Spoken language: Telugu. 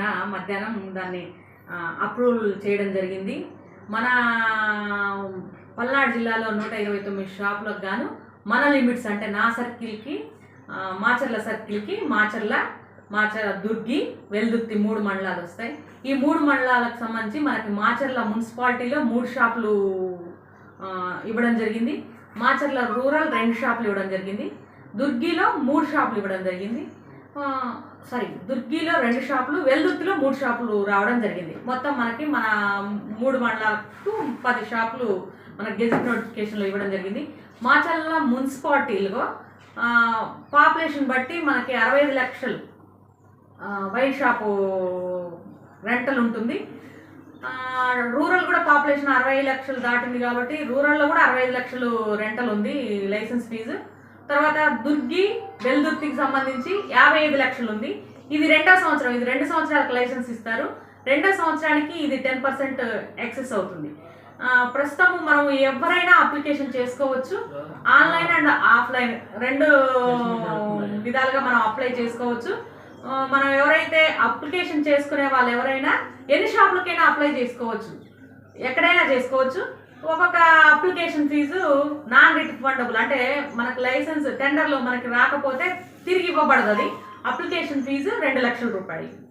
నా మధ్యాహ్నం దాన్ని అప్రూవల్ చేయడం జరిగింది. మన పల్నాడు జిల్లాలో నూట ఇరవై తొమ్మిది షాపులకు గాను మన లిమిట్స్ అంటే నా సర్కిల్కి మాచర్ల సర్కిల్కి మాచర్ల మాచర్ల దుర్గి వెల్దుర్తి మూడు మండలాలు వస్తాయి. ఈ మూడు మండలాలకు సంబంధించి మనకి మాచర్ల మున్సిపాలిటీలో మూడు షాపులు ఇవ్వడం జరిగింది. మాచర్ల రూరల్ రెండు షాపులు ఇవ్వడం జరిగింది. దుర్గిలో మూడు షాపులు ఇవ్వడం జరిగింది. సారీ దుర్గిలో రెండు షాపులు వెల్దుర్తిలో మూడు షాపులు రావడం జరిగింది. మొత్తం మనకి మన మూడు మండలాలకు పది షాపులు మన గెజిట్ నోటిఫికేషన్లో ఇవ్వడం జరిగింది. మాచల్ల మున్సిపాలిటీలో పాపులేషన్ బట్టి మనకి అరవై ఐదు లక్షలు ఆ, వైన్ షాపు రెంటల్ ఉంటుంది. రూరల్ కూడా పాపులేషన్ అరవై లక్షలు దాటింది కాబట్టి రూరల్లో కూడా అరవై ఐదు లక్షలు రెంటల్ ఉంది లైసెన్స్ ఫీజు. తర్వాత దుర్గి బెల్దుర్తికి సంబంధించి యాభై ఐదు లక్షలు ఉంది ఇది రెండో సంవత్సరం ఇది రెండు సంవత్సరాలకు లైసెన్స్ ఇస్తారు. రెండో సంవత్సరానికి ఇది టెన్ పర్సెంట్ ఎక్సెస్ అవుతుంది. ప్రస్తుతం మనం ఎవరైనా అప్లికేషన్ చేసుకోవచ్చు. ఆన్లైన్ అండ్ ఆఫ్లైన్ రెండు విధాలుగా మనం అప్లై చేసుకోవచ్చు. మనం ఎవరైతే అప్లికేషన్ చేసుకునే వాళ్ళు ఎవరైనా ఎన్ని షాపులకైనా అప్లై చేసుకోవచ్చు. ఎక్కడైనా చేసుకోవచ్చు. ఒక్కొక్క అప్లికేషన్ ఫీజు నాన్ అంటే మనకు లైసెన్స్ టెండర్లో మనకి రాకపోతే తిరిగి ఇవ్వబడదు అది అప్లికేషన్ ఫీజు రెండు లక్షల రూపాయలు.